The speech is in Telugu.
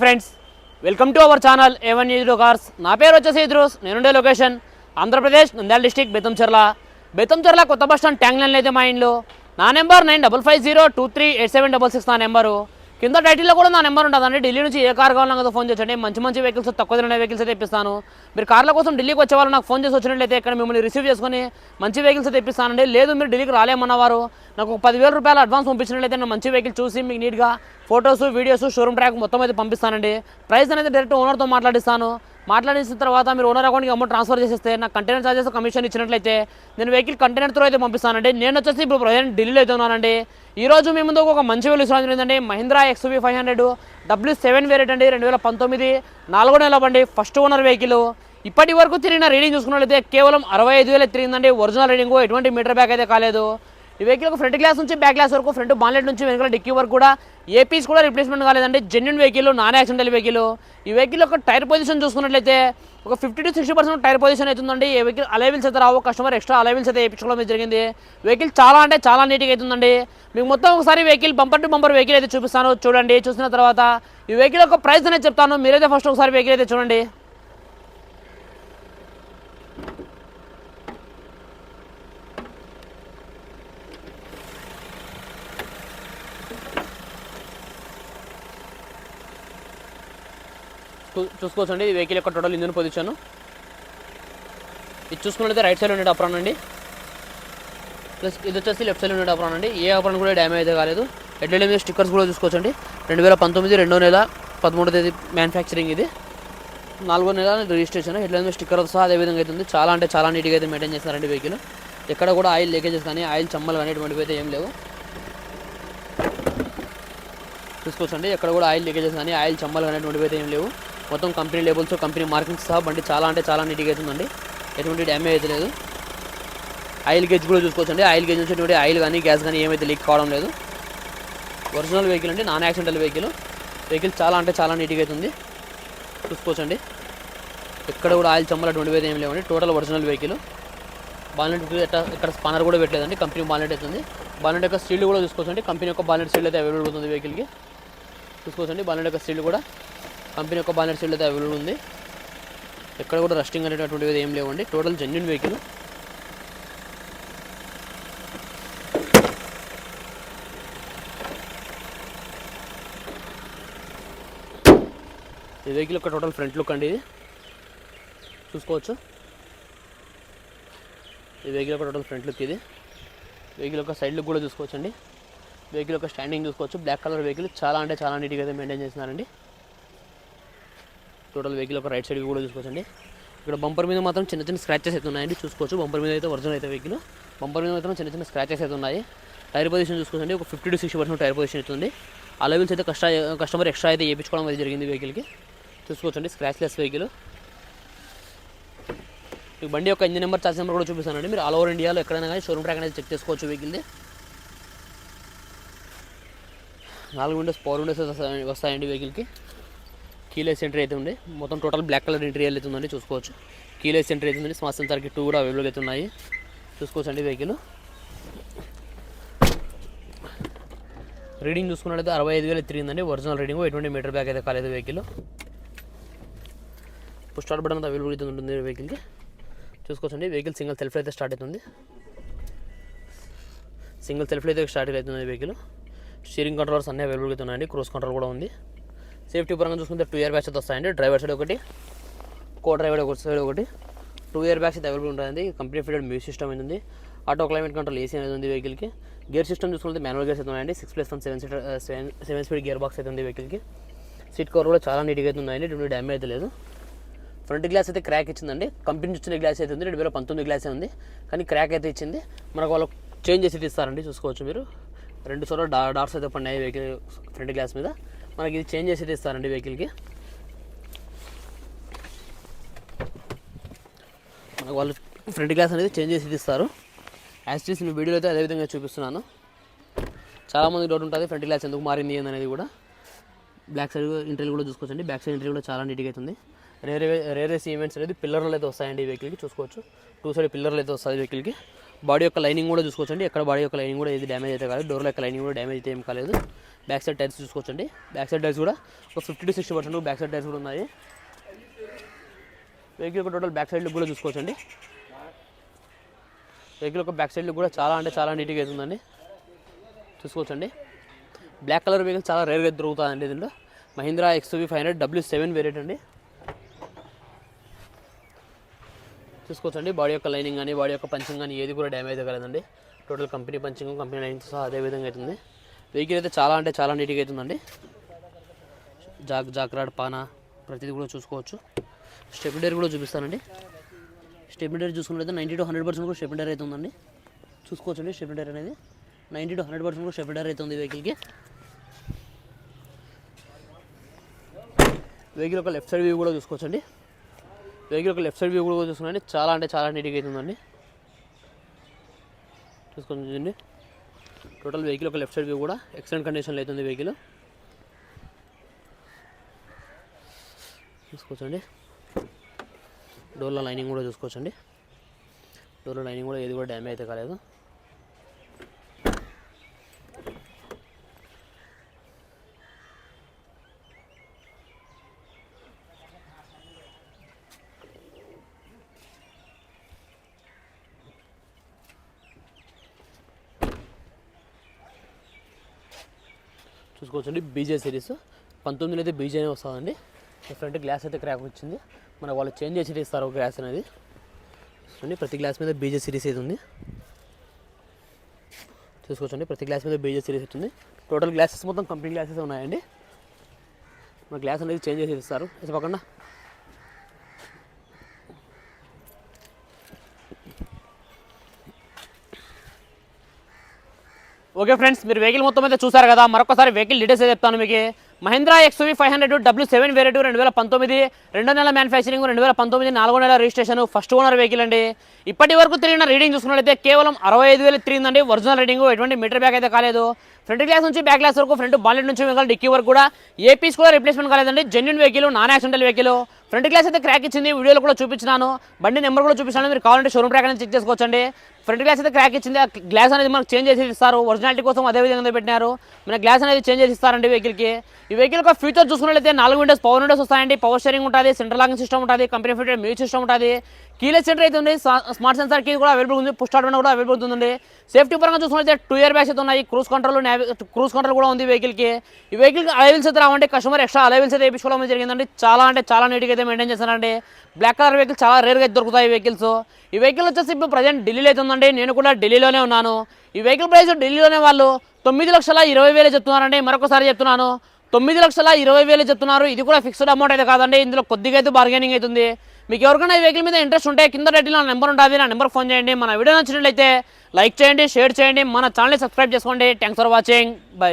Friends welcome to our channel A one news cars నా పేరు వచ్చేసి ఇద్రూస్ నేనుండే లొకేషన్. ఆంధ్రప్రదేశ్ నంద్యాల డిస్టిక్ బెతంచెర్ల బెతంచెర్ల కొత్త బస్ స్టాండ్ ట్యాంక్ లైన్ అయితే మా ఇంట్లో నా number nine double five zero two three eight seven double six నా నెంబరు. కింద టైటిల్లో కూడా నా నెంబర్ ఉంటుందండి. ఢిల్లీ నుంచి ఏ కార్ కావాలన్నా కదా ఫోన్ చేయండి మంచి మంచి వెహికల్స్ తక్కువ ధర వెహికల్స్ అయితే ఇప్పిస్తాను. మీరు కార్ల కోసం ఢిల్లీకి వచ్చే వాళ్ళు నాకు ఫోన్ చేసి వచ్చినట్లయితే ఇక్కడ మిమ్మల్ని రిసీవ్ చేసుకొని మంచి వెహికల్స్ అయితే ఇప్పిస్తానండి. లేదు మీరు ఢిల్లీకి రాలేమన్నవారు. నాకు పదివేల రూపాయలు అడ్వాన్స్ పంపించినట్లయితే నేను మంచి వెహికల్ చూసి మీకు నీట్గా ఫొటోస్ వీడియోస్ షోరూమ్ ట్రాక్ మొత్తం అయితే పంపిస్తానండి. ప్రైస్ అనేది డైరెక్ట్ ఓనర్తో మాట్లాడిస్తాను. మాట్లాడిన తర్వాత మీరు ఓనర్ అకౌంట్కి అమౌంట్ ట్రాన్స్ఫర్ చేసేస్తే నాకు కంటైనర్ చార్జెస్ కమిషన్ ఇచ్చినట్లయితే నేను వెహికల్ కంటైనర్ త్రో అయితే పంపిస్తానండి. నేను వచ్చేసి ఇప్పుడు ప్రజెంట్ ఢిల్లీలో అయితే ఉన్నానండి. ఈ రోజు మీ ముందు ఒక మంచి వెలు ఇస్తున్నాను ఏంటంటే Mahindra XUV five hundred W seven variant అండి రెండు వేల పంతొమ్మిది నాలుగో నెల బండి ఫస్ట్ ఓనర్ వెహికల్ ఇప్పటి వరకు తిరిగిన రీడింగ్ చూసుకున్నట్లయితే కేవలం అరవై ఐదు వేలు తిరిగిందండి. ఒరిజినల్ రీడింగ్ ఎటువంటి మీటర్ బ్యాక్ అయితే కాలేదు. ఈ వెహికల్ ఫ్రంట్ గ్లాస్ నుంచి బ్యాక్ గ్లాస్ వరకు ఫ్రంట్ బాన్లెట్ నుంచి వెనుకల డిక్కీ వరకు కూడా. ఏ పీస్ కూడా రిప్లేస్మెంట్ కాలేదండి. Genuine vehicle non accidental vehicle ఈ వెహికల్ యొక్క టైర్ పొజిషన్ చూసుకున్నట్లయితే ఒక fifty to sixty percent tyre position అవుతుందండి. ఈ వెహికల్ అలైవిల్స్ అయితే రావు కస్టమర్ ఎక్స్ట్రా అలైవిల్స్ అయితే వేయించుకోవడం జరిగింది. వెహికల్ చాలా అంటే చాలా నీట్గా అవుతుందండి. మీకు మొత్తం ఒకసారి vehicle bumper to bumper vehicle అయితే చూపిస్తాను. చూడండి చూసిన తర్వాత ఈ వెహికల్ యొక్క ప్రైస్ అనేది చెప్తాను. మీరైతే ఫస్ట్ ఒకసారి వెహికల్ అయితే చూడండి. చూసుకోవచ్చండి. ఈ వెహికల్ యొక్క టోటల్ ఇంజన్ పొజిషన్ ఇది చూసుకున్నట్లయితే రైట్ సైడ్ ఉండే అప్రాన్ అండి. ప్లస్ ఇది వచ్చేసి లెఫ్ట్ సైడ్ ఉండే అప్రాన్ అండి. ఏ అప్రాన్ కూడా డ్యామేజ్ అయితే కాలేదు. ఎడ్ల మీద స్టిక్కర్స్ కూడా చూసుకోవచ్చండి. రెండు వేల పంతొమ్మిది రెండో నెల పదమూడో తేదీ మ్యానుఫ్యాక్చరింగ్ ఇది. నాలుగో నెల రిజిస్ట్రేషన్ హెడ్ల మీద స్టిక్కర్ సహా అదే విధంగా అవుతుంది చాలా అంటే చాలా నీట్గా అయితే మెయింటైన్ చేస్తారండి వెహికల్ ఎక్కడ కూడా ఆయిల్ లీకేజెస్ కానీ ఆయిల్ చమ్మలు కానీ ఎటువంటివి అయితే ఏం లేవు. చూసుకోవచ్చండి. ఎక్కడ కూడా ఆయిల్ లీకేజెస్ కానీ ఆయిల్ చమ్మలు కానీ ఎటువంటివి అయితే ఏం లేవు. మొత్తం కంపెనీ లేబుల్స్ కంపెనీ మార్కింగ్స్ సహా బండి చాలా అంటే చాలా నీట్గా అవుతుందండి ఎటువంటి డ్యామేజ్ అయితే లేదు. ఆయిల్ గేజ్ కూడా చూసుకోవచ్చండి. ఆయిల్ గేజ్ నుంచి ఆయిల్ కానీ గ్యాస్ కానీ ఏమైతే లీక్ కావడం లేదు. ఒరిజినల్ వెహికల్ అండి నాన్ యాక్సిడెంటల్ వెహికల్ వెహికల్ చాలా అంటే చాలా నీట్గా అవుతుంది చూసుకోవచ్చండి. ఎక్కడ కూడా ఆయిల్ చమ్మలు అటువంటి ఏం లేవండి. టోటల్ ఒరిజినల్ వెహికల్ బాలెట్ ఇక్కడ స్పానర్ కూడా పెట్టలేదండి. కంపెనీ బాలెట్ అవుతుంది బాలెట్ యొక్క స్టీల్ కూడా చూసుకోవచ్చండి. కంపెనీ యొక్క బాలెట్ స్టీల్ అయితే అవైలబుల్ ఉంటుంది వెహికల్కి చూసుకోవచ్చండి. బాలెట్ యొక్క స్టీల్ కూడా కంపెనీ యొక్క బాలెట్ స్టీల్ అయితే అవైలబుల్ ఉంది. ఎక్కడ కూడా రస్టింగ్ అనేటటువంటివి ఏం లేవండి. టోటల్ జెన్యున్ వెహికల్ ఈ వెహికల్ యొక్క టోటల్ ఫ్రంట్ లుక్ అండి ఇది. చూసుకోవచ్చు. ఈ వెహికల్ యొక్క టోటల్ ఫ్రంట్ లుక్ ఇది. వెహికల్ యొక్క సైడ్ లుక్ కూడా చూసుకోవచ్చండి. వెహికల్ యొక్క స్టాండింగ్ చూసుకోవచ్చు. బ్లాక్ కలర్ వెహికల్ చాలా అంటే చాలా నీట్గా అయితే మెయింటైన్ చేస్తున్నారండి. టోటల్ వెహికల్ ఒక రైట్ సైడ్ కూడా చూసుకోవచ్చండి. ఇక్కడ బంపర్ మీద మాత్రం చిన్న చిన్న స్క్రాచెస్ అయితే ఉన్నాయండి చూసుకోవచ్చు. బంపర్ మీద అయితే ఒరిజినల్ అయితే వెహికల్. బంపర్ మీద మాత్రం చిన్న చిన్న స్క్రాచెస్ అయితే ఉన్నాయి. టైర్ పొజిషన్ చూసుకోవచ్చండి ఒక fifty to sixty percent tyre position అవుతుంది ఆ లెవెల్స్ అయితే కష్ట కస్టమర్ ఎక్స్ట్రా అయితే వేయించుకోవడం అయితే జరిగింది వెహికల్కి చూసుకోవచ్చండి స్క్రాచ్లెస్ వెహికల్ మీకు బండి యొక్క ఇంజిన్ నెంబర్ చార్జ్ నెంబర్ కూడా చూపిస్తానండి. మీరు ఆల్ ఓవర్ ఇండియాలో ఎక్కడైనా కానీ షోరూమ్ ట్రాక్ అనేది చెక్ చేసుకోవచ్చు వెహికల్ది నాలుగు విండోస్ పవర్ విండోస్ వస్తాయి- వస్తాయండి వెహికల్కి కీలెస్ ఎంట్రీ అయితే ఉంది. మొత్తం టోటల్ బ్లాక్ కలర్ ఇంటీరియర్ అయితే ఉందండి చూసుకోవచ్చు. కీలెస్ ఎంట్రీ అయితే ఉంది స్మార్ట్ సెన్సార్కి టూ కూడా అవైలబుల్ అయితే ఉన్నాయి. చూసుకోవచ్చండి వెహికల్. రీడింగ్ చూసుకున్నట్లయితే అరవై ఐదు వేలు తిరిగిందండి. ఒరిజినల్ రీడింగ్ ఎటువంటి మీటర్ బ్యాగ్ అయితే కాలేదు వెహికల్. స్టార్ట్ బటన్ అవైలబుల్ అయితే ఉంటుంది వెహికల్కి. చూసుకోవచ్చండి. వెహికల్ సింగిల్ సెల్ఫ్ అయితే స్టార్ట్ అవుతుంది. సింగిల్ సెల్ఫ్ అయితే స్టార్ట్ అవుతుంది వెహికల్. స్టీరింగ్ కంట్రోల్స్ అన్నీ అవైలబుల్ అయితే ఉన్నాయండి. క్రూస్ కంట్రోల్ కూడా ఉంది. సేఫ్టీ పరంగా చూసుకుంటే టూ ఇయర్ బ్యాగ్స్ అయితే వస్తాయండి. డ్రైవర్ సైడ్ ఒకటి కో డ్రైవర్ ఒక సైడ్ ఒకటి. టూ ఇయర్ బ్యాగ్స్ అయితే అవైలబుల్ ఉంటాయండి. కంపెనీ ఫిటెడ్ మ్యూజిక్ సిస్టమ్ అనేది ఉంది. ఆటో క్లైమేట్ కంట్రోల్ ఏసీ అనేది ఉంది వెహికల్కి గేర్ సిస్టమ్ చూసుకుంటే మాన్యువల్ గేర్స్ అయితే ఉన్నాయండి. Six plus one seven seater seven seven speed gear box అయితే ఉంది వెహికల్కి సీట్ కవర్ కూడా చాలా నీట్గా అయితే ఉన్నాయండి. ఎటువంటి డ్యామేజ్ అయితే లేదు. ఫ్రంట్ గ్లాస్ అయితే క్రాక్ ఇచ్చిందండి. కంపెనీ నుంచి వచ్చిన గ్లాస్ అయితే ఉంది. రెండు వేల పంతొమ్మిది గ్లాస్ ఉంది. కానీ క్రాక్ అయితే ఇచ్చింది. మనకు వాళ్ళు చేంజ్ చేసి ఇస్తారండి. చూసుకోవచ్చు మీరు. రెండు సార్లు డా డార్స్ అయితే పడినాయి వెహికల్ ఫ్రంట్ గ్లాస్ మీద. మనకి ఇది చేంజ్ చేసి ఇస్తారండి వెహికల్కి మనకు వాళ్ళు ఫ్రంట్ గ్లాస్ అనేది చేంజ్ చేసి ఇస్తారు. యాజ్ టీస్ మీ వీడియోలో అయితే అదే విధంగా చూపిస్తున్నాను. చాలామంది డౌట్ ఉంటుంది ఫ్రంట్ గ్లాస్ ఎందుకు మారింది అనేది కూడా. బ్యాక్ సైడ్ ఇంటర్వ్యూ కూడా చూసుకోవచ్చండి. బ్యాక్ సైడ్ ఇంటర్వ్యూ కూడా చాలా నీట్గా అవుతుంది రేరే రేరేస్ ఈవెంట్స్ అనేది పిల్లర్లు అయితే వస్తాయండి ఈ వెహికల్కి చూసుకోవచ్చు. టూ సైడ్ పిల్లర్లు అయితే వస్తాయి వెహికల్కి బాడీ యొక్క లైనింగ్ కూడా చూసుకోవచ్చండి. ఎక్కడ బాడీ యొక్క లైనింగ్ కూడా ఏది డ్యామేజ్ అయితే కాలేదు. డోర్ల యొక్క లైనింగ్ కూడా డ్యామేజ్ అయితే ఏం కాలేదు. బ్యాక్ సైడ్ టైర్స్ చూసుకోవచ్చండి. బ్యాక్ సైడ్ టైర్స్ కూడా ఒక fifty to sixty percent back side tyres కూడా ఉన్నాయి. వెహికల్ యొక్క టోటల్ బ్యాక్ సైడ్ లుక్ కూడా చూసుకోవచ్చండి. వెహికల్ యొక్క బ్యాక్ సైడ్ లుక్ కూడా చాలా అంటే చాలా నీట్గా అవుతుందండి చూసుకోవచ్చండి. బ్లాక్ కలర్ వెహికల్ చాలా రేర్గా దొరుకుతుందండి దీంట్లో. Mahindra XUV five hundred W seven variant అండి. చూసుకోవచ్చండి. బాడీ యొక్క లైనింగ్ కానీ బాడీ యొక్క పంచింగ్ కానీ ఏది కూడా డ్యామేజ్ అవ్వలేదండి total company punching company lining సహా అదే విధంగా అవుతుంది. వెహికల్ అయితే చాలా అంటే చాలా నీట్గా అవుతుందండి. జాక్ జాక్రాడ్ పానా ప్రతిదీ కూడా చూసుకోవచ్చు. స్టెబిలిటీ కూడా చూపిస్తానండి. స్టెబిలిటీ చూసుకున్నట్లయితే నైంటీ టు హండ్రెడ్ పర్సెంట్ కూడా స్టెబిలిటీ అయితే ఉందండి. చూసుకోవచ్చండి స్టెబిలిటీ అనేది. నైంటీ టు హండ్రెడ్ పర్సెంట్ కూడా స్టెబిలిటీ అయితే ఉంది వెహికల్కి వెహికల్ ఒక లెఫ్ట్ సైడ్ వ్యూ కూడా చూసుకోవచ్చండి. వెహికల్ ఒక లెఫ్ట్ సైడ్ వ్యూ కూడా చూసుకున్నాండి చాలా అంటే చాలా నీట్గా అవుతుందండి చూసుకొని చూడండి. టోటల్ వెహికల్ ఒక లెఫ్ట్ సైడ్ వ్యూ కూడా ఎక్సలెంట్ కండిషన్లో అవుతుంది వెహికల్ చూసుకోవచ్చండి. డోర్ల లైనింగ్ కూడా చూసుకోవచ్చండి. డోర్ల లైనింగ్ కూడా ఏది కూడా డ్యామేజ్ అయితే కాలేదు. చూసుకోవచ్చండి. బీజే సిరీస్ పంతొమ్మిది అయితే బీజేనే వస్తుందండి. ఫ్రంట్ గ్లాస్ అయితే క్రాక్ వచ్చింది. మన వాళ్ళు చేంజ్ చేసి ఇస్తారు గ్లాస్ అనేది. చూడండి ప్రతి గ్లాస్ మీద బీజే సిరీస్ అయితే ఉంది. చూసుకోవచ్చండి ప్రతి గ్లాస్ మీద బీజే సిరీస్ ఉంటుంది టోటల్ గ్లాసెస్ మొత్తం కంపెనీ గ్లాసెస్ ఉన్నాయండి. మన గ్లాస్ అనేది చేంజ్ చేసి ఇస్తారు ఇది పక్కన ఓకే ఫ్రెండ్స్ మీరు వెహికల్ మొత్తం అయితే చూసారు కదా మరొకసారి వెహికల్ డీటెయిల్స్ చెప్తాను మీకు. Mahindra XUV five hundred W seven variant రెండు వేల పంతొమ్మిది రెండు నెలల మ్యానుఫ్యాక్చరింగ్ రెండు వేల పంతొమ్మిది నాలుగో నెల రిజిస్ట్రేషన్ ఫస్ట్ ఓనర్ వెహికల్ అండి. ఇప్పటి వరకు తిరిగిన రీడింగ్ చూసుకున్నట్లయితే కేవలం అరవై ఐదు వేలు తిరిగిందండి. ఒరిజినల్ రీడింగ్ ఎటువంటి మీటర్ బ్యాక్ అయితే కాలేదు. ఫ్రంట్ గ్లాస్ నుంచి బ్యాక్ గ్లాస్ వరకు ఫ్రంట్ బాలెట్ నుంచి వెహికల్ డిక్కీ వరకు కూడా ఏ పీస్ కూడా రిప్లేస్మెంట్ కాలేదండి. Genuine vehicle non accidental vehicle front glass అయితే క్రాక్ ఇచ్చింది వీడియోలో కూడా చూపించినాను. బండి నెంబర్ కూడా చూపిస్తాను. మీరు కావాలంటే షోరూమ్ ట్రాక్ అనేది చెక్ చేసుకోవచ్చండి. ఫ్రంట్ గ్లాస్ అయితే క్రాక్ ఇచ్చింది. గ్లాస్ అనేది మనకు చేంజ్ చేసి ఇస్తారు. ఒరిజినాలిటీ కోసం అదే విధంగా పెట్టినారు. మన గ్లాస్ అనేది చేంజ్ చేసి ఇస్తారండి వెహికల్కి ఈ వెహికల్ యొక్క ఫీచర్ చూసుకున్నట్లయితే నాలుగు విండోస్ పవర్ విండోస్ వస్తాయండి. పవర్ షేరింగ్ ఉంటుంది సెంట్రల్ లాగింగ్ సిస్టమ్ ఉంటుంది కంపెనీ ఫిటెడ్ మ్యూజిక్ సిస్టమ్ ఉంటుంది. కీలెస్ సెంటర్ అయితే ఉంది స్మార్ట్ సెన్సార్ కీ కూడా అవైలబుల్ ఉంది పుష్ స్టార్ట్ కూడా అవైలబుల్ ఉందండి సేఫ్టీ పరంగా చూసుకున్నట్లయితే టూ ఇయర్ బ్యాగ్స్ అయితే ఉన్నాయి క్రూజ్ కంట్రోల్ క్రూజ్ కంట్రోల్ కూడా ఉంది వెహికల్కి ఈ వెహికల్ అలైవిల్స్ అయితే రావంటే కస్టమర్ ఎక్స్ట్రా అలైవిల్స్ అయితే వేయించుకోవడం జరిగిందండి. చాలా అంటే చాలా నీట్గా అయితే మెయింటైన్ చేస్తానండి బ్లాక్ కలర్ వెహికల్ చాలా రేర్గా అయితే దొరుకుతాయి వెహికల్స్ ఈ వెహికల్ వచ్చేసి ఇప్పుడు ప్రజెంట్ ఢిల్లీలో అయితే ఉందండి. నేను కూడా ఢిల్లీలోనే ఉన్నాను. ఈ వెహికల్ ప్రైస్ ఢిల్లీలోనే వాళ్ళు తొమ్మిది లక్షల ఇరవై వేలు చెప్తున్నారండి. మరొకసారి చెప్తున్నాను. తొమ్మిది లక్షల ఇరవై వేలు చెప్తున్నారు. ఇది కూడా ఫిక్స్డ్ అమౌంట్ అయితే కాదండి. ఇందులో కొద్దిగా అయితే బార్గెనింగ్ అవుతుంది. మీకు ఎవరికైనా ఈ వెహికల్ మీద ఇంట్రెస్ట్ ఉంటే కింద రెడ్డిలో నా నెంబర్ ఉంటుంది. నా నెంబర్ ఫోన్ చేయండి. మన వీడియో నచ్చినట్లయితే లైక్ చేయండి షేర్ చేయండి. మన ఛానల్ని సబ్స్క్రైబ్ చేసుకోండి. Thanks for watching bye